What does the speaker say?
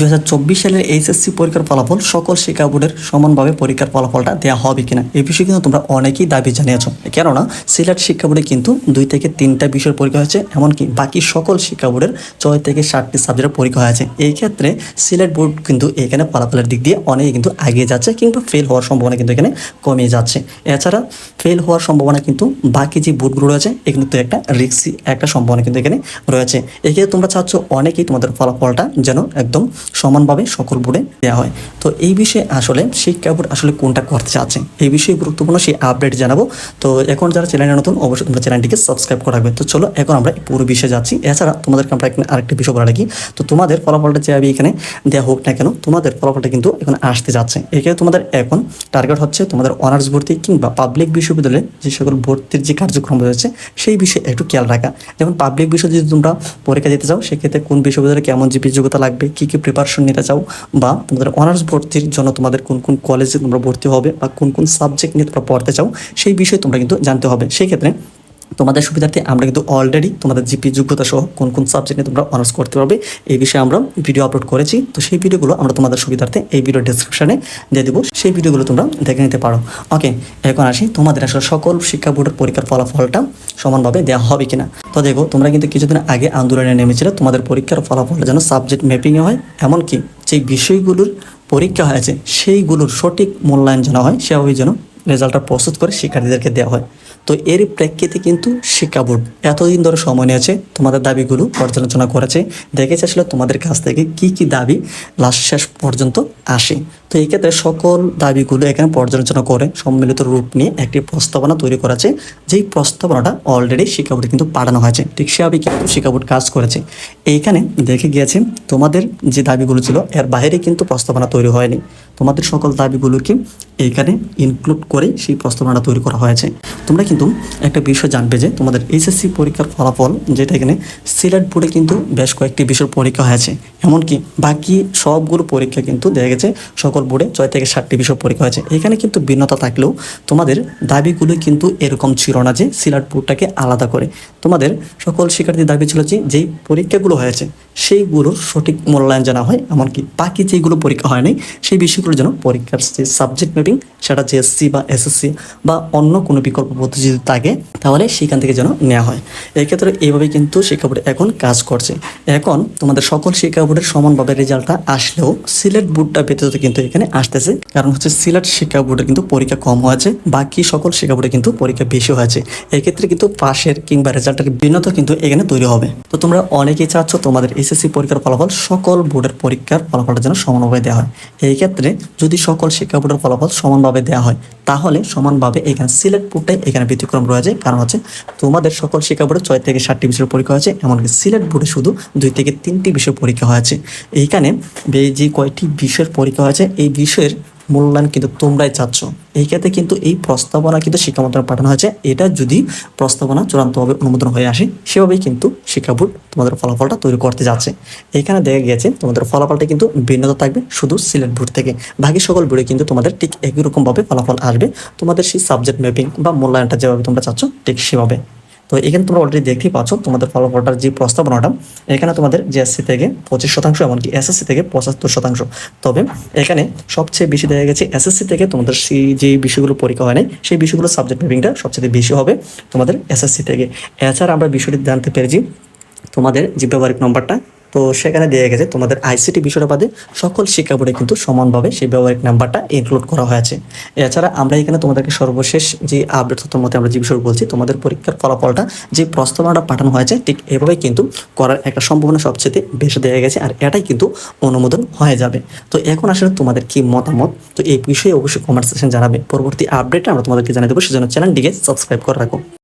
দু হাজার চব্বিশ সালের এইচএসসি পরীক্ষার ফলাফল সকল শিক্ষা বোর্ডের সমানভাবে পরীক্ষার ফলাফলটা দেওয়া হবে কিনা? এই বিষয়ে কিন্তু তোমরা অনেকেই দাবি জানিয়েছো। কেননা, সিলেট শিক্ষা বোর্ডে কিন্তু দুই থেকে তিনটা বিষয়ের পরীক্ষা হয়েছে, এমনকি বাকি সকল শিক্ষা বোর্ডের ছয় থেকে ষাটটি সাবজেক্টের পরীক্ষা হয়েছে। এই ক্ষেত্রে সিলেট বোর্ড কিন্তু এখানে ফলাফলের দিক দিয়ে অনেক কিন্তু এগিয়ে যাচ্ছে কিংবা ফেল হওয়ার সম্ভাবনা কিন্তু এখানে কমে যাচ্ছে। এছাড়া ফেল হওয়ার সম্ভাবনা কিন্তু বাকি যে বোর্ডগুলো রয়েছে এগুলো তো একটা রিক্সি একটা সম্ভাবনা কিন্তু এখানে রয়েছে। এক্ষেত্রে তোমরা চাচ্ছ অনেকেই তোমাদের ফলাফলটা যেন একদম সমানভাবে সকল বোর্ডে দেওয়া হয়। তো এই বিষয়ে আসলে শিক্ষা বোর্ড আসলে কোনটা করতে চাচ্ছে? এই বিষয়ে গুরুত্বপূর্ণ সেই আপডেট জানাব। তো এখন যারা চ্যানেলে নতুন, অবশ্যই তোমরা চ্যানেলটিকে সাবস্ক্রাইব করে তো চলো, এখন আমরা পুরো বিষয়ে যাচ্ছি। এছাড়া তোমাদেরকে আমরা এখানে আরেকটা বিষয় বলা রাখি। তো তোমাদের ফলাফলটা যে আমি এখানে দেওয়া হোক না কেন, তোমাদের ফলাফলটা কিন্তু এখন আসতে যাচ্ছে। এখানে তোমাদের এখন টার্গেট হচ্ছে তোমাদের অনার্স ভর্তি কিংবা পাবলিক বিশ্ববিদ্যালয়ে যে সকল ভর্তির যে কার্যক্রম রয়েছে, সেই বিষয়ে একটু খেয়াল রাখা। যেমন পাবলিক বিষয়ে যদি তোমরা পরীক্ষা দিতে চাও, সেক্ষেত্রে কোন বিশ্ববিদ্যালয়ে কেমন জিপি যোগ্যতা লাগবে, কী কী প্রিপারেশন নিতে চাও বা তোমাদের অনার্স ভর্তির জন্য তোমাদের কোন কোন কলেজে তোমরা ভর্তি হবে বা কোন কোন সাবজেক্ট নিয়ে তোমরা পড়তে চাও, সেই বিষয়ে তোমরা কিন্তু জানতে হবে। সেই ক্ষেত্রে তোমাদের সুবিধার্থে আমরা কিন্তু অলরেডি তোমাদের জিপি যোগ্যতা সহ কোন কোন সাবজেক্ট নিয়ে তোমরা অনার্স করতে পারবে। এই বিষয়ে আমরা ভিডিও আপলোড করেছি। তো সেই ভিডিওগুলো আমরা তোমাদের সুবিধার্থে এই ভিডিও ডিসক্রিপশনে দিয়ে দেবো। সেই ভিডিওগুলো তোমরা দেখে নিতে পারো। ওকে এখন আসি। তোমাদের আসলে সকল শিক্ষা বোর্ডের পরীক্ষার ফলাফলটা সমানভাবে দেওয়া হবে কিনা? তো দেখো, তোমরা কিন্তু কিছুদিন আগে আন্দোলনে নেমেছিলে। তোমাদের পরীক্ষার ফলাফল যেন সাবজেক্ট ম্যাপিংয়ে হয়, এমনকি যে বিষয়গুলোর পরীক্ষা হয়েছে, সেইগুলোর সঠিক মূল্যায়ন যেন হয় সেভাবে যেন রেজাল্টটা প্রস্তুত করে শিক্ষার্থীদেরকে দেওয়া হয়। তো এর প্রেক্ষিতে কিন্তু শিক্ষা বোর্ড এতদিন ধরে সময় নিয়েছে তোমাদের দাবিগুলো পর্যালোচনা করেছে, দেখেছে আসলে তোমাদের কাছ থেকে কি কি দাবি লাস্ট শেষ পর্যন্ত আসে। তো এই ক্ষেত্রে সকল দাবিগুলো এখানে পর্যালোচনা করে সম্মিলিত রূপ নিয়ে একটি প্রস্তাবনা তৈরি করেছে, যেই প্রস্তাবনাটা অলরেডি শিক্ষা বোর্ডে কিন্তু পাঠানো হয়েছে। ঠিক সেভাবে কিন্তু শিক্ষা বোর্ড কাজ করেছে। এইখানে দেখে গিয়েছে, তোমাদের যে দাবিগুলো ছিল, এর বাইরে কিন্তু প্রস্তাবনা তৈরি হয়নি। তোমাদের সকল দাবিগুলোকে এইখানে ইনক্লুড করে সেই প্রস্তাবনাটা তৈরি করা হয়েছে। তোমরা কিন্তু একটা বিষয় জানবে যে, তোমাদের এইচএসসি পরীক্ষার ফলাফল, যেটা এখানে সিলেট বোর্ডে কিন্তু বেশ কয়েকটি বিষয়ের পরীক্ষা হয়েছে। এমনকি বাকি সবগুলো পরীক্ষা কিন্তু দেখা গেছে, সকল বোর্ডে ছয় থেকে ষাটটি বিষয় পরীক্ষা হয়েছে। এখানে কিন্তু ভিন্নতা থাকলেও তোমাদের দাবিগুলো কিন্তু এরকম ছিল না যে সিলেট বোর্ডটাকে আলাদা করে। তোমাদের সকল শিক্ষার্থীর দাবি ছিল যে, যেই পরীক্ষাগুলো হয়েছে, সেইগুলোর সঠিক মূল্যায়ন জানা হয়, এমনকি বাকি যেগুলো পরীক্ষা হয় নাই সেই বিষয়গুলো যেন পরীক্ষার যে সাবজেক্ট ম্যাপিং সেটা জেএসসি বা এসএসসি বা অন্য কোনো বিকল্প পদ্ধতি যদি থাকে, তাহলে সেখান থেকে যেন নেওয়া হয়। এক্ষেত্রে এইভাবে কিন্তু শিক্ষা বোর্ড এখন কাজ করছে। এখন তোমাদের সকল শিক্ষা বোর্ডের সমানভাবে রেজাল্টটা আসলেও সিলেট বোর্ডটা ব্যতীত কিন্তু এখানে আসতেছে। কারণ হচ্ছে সিলেট শিক্ষা বোর্ডে কিন্তু পরীক্ষা কম হয়েছে, বাকি সকল শিক্ষা বোর্ডে কিন্তু পরীক্ষা বেশি হয়েছে। এক্ষেত্রে কিন্তু পাশের কিংবা রেজাল্টের ভিন্নতা কিন্তু এখানে তৈরি হবে। তো তোমরা অনেকেই চাচ্ছ তোমাদের এসএসসি পরীক্ষার ফলাফল সকল বোর্ডের পরীক্ষার ফলাফলটা যেন সমানভাবে দেওয়া হয়। এই ক্ষেত্রে যদি সকল শিক্ষা বোর্ডের ফলাফল সমানভাবে দেওয়া হয়, তাহলে সমানভাবে এখানে সিলেট বোর্ডটাই এখানে ব্যতিক্রম রয়েছে। কারণ হচ্ছে তোমাদের সকল শিক্ষা বোর্ডে ছয় থেকে ষাটটি বিষয়ের পরীক্ষা হয়েছে, এমনকি সিলেট বোর্ডে শুধু দুই থেকে তিনটি বিষয় পরীক্ষা হয়েছে। এইখানে যে কয়টি বিষয়ের পরীক্ষা হয়েছে এই বিষয়ের মূল্যায়ন কিন্তু তোমরাই চাচ্ছ। এই ক্ষেত্রে কিন্তু এই প্রস্তাবনা কিন্তু শিক্ষা মন্ত্রণালয়ে পাঠানো হয়েছে। এটা যদি প্রস্তাবনা চূড়ান্তভাবে অনুমোদন হয়ে আসে, সেভাবেই কিন্তু শিক্ষা বোর্ড তোমাদের ফলাফলটা তৈরি করতে যাচ্ছে। এখানে দেখা গিয়েছে, তোমাদের ফলাফলটা কিন্তু ভিন্নতা থাকবে শুধু সিলেট বোর্ড থেকে। বাকি সকল বোর্ডে কিন্তু তোমাদের ঠিক একই রকমভাবে ফলাফল আসবে। তোমাদের সেই সাবজেক্ট ম্যাপিং বা মূল্যায়নটা যেভাবে তোমরা চাচ্ছ, ঠিক সেভাবে। তো এখানে তোমরা অলরেডি দেখতেই পাচ্ছ তোমাদের ফলাফলটার যে প্রস্তাবনাটা, এখানে তোমাদের জিএসসি থেকে পঁচিশ শতাংশ এমনকি এসএসসি থেকে পঁচাত্তর শতাংশ। তবে এখানে সবচেয়ে বেশি দেখা গেছে এসএসসি থেকে তোমাদের সেই যে বিষয়গুলো পরীক্ষা হয় নাই, সেই বিষয়গুলো সাবজেক্ট ম্যাপিংটা সবচেয়ে বেশি হবে তোমাদের এসএসসি থেকে। এছাড়া আমরা বিষয়টি জানতে পেরেছি তোমাদের যে ব্যবহারিক নম্বরটা তো সেখানে দেওয়া গেছে তোমাদের আইসিটি বিষয়টা বাদে সকল শিক্ষা বোর্ডে কিন্তু সমানভাবে সেই ব্যবহারিক নাম্বারটা ইনক্লুড করা হয়েছে। এছাড়া আমরা এখানে তোমাদেরকে সর্বশেষ যে আপডেট তথ্যের মধ্যে আমরা যে বিষয় বলছি, তোমাদের পরীক্ষার ফলাফলটা যে প্রস্তাবনাটা পাঠানো হয়েছে, ঠিক এভাবেই কিন্তু করার একটা সম্ভাবনা সবচেয়ে বেশি দেওয়া গেছে আর এটাই কিন্তু অনুমোদন হয়ে যাবে। তো এখন আসলে তোমাদের কি মতামত? তো এই বিষয়ে অবশ্যই কমেন্ট সেকশন জানাবে। পরবর্তী আপডেটে আমরা তোমাদেরকে জানিয়ে দেবো। সেজন্য চ্যানেলটিকে সাবস্ক্রাইব করে রাখো।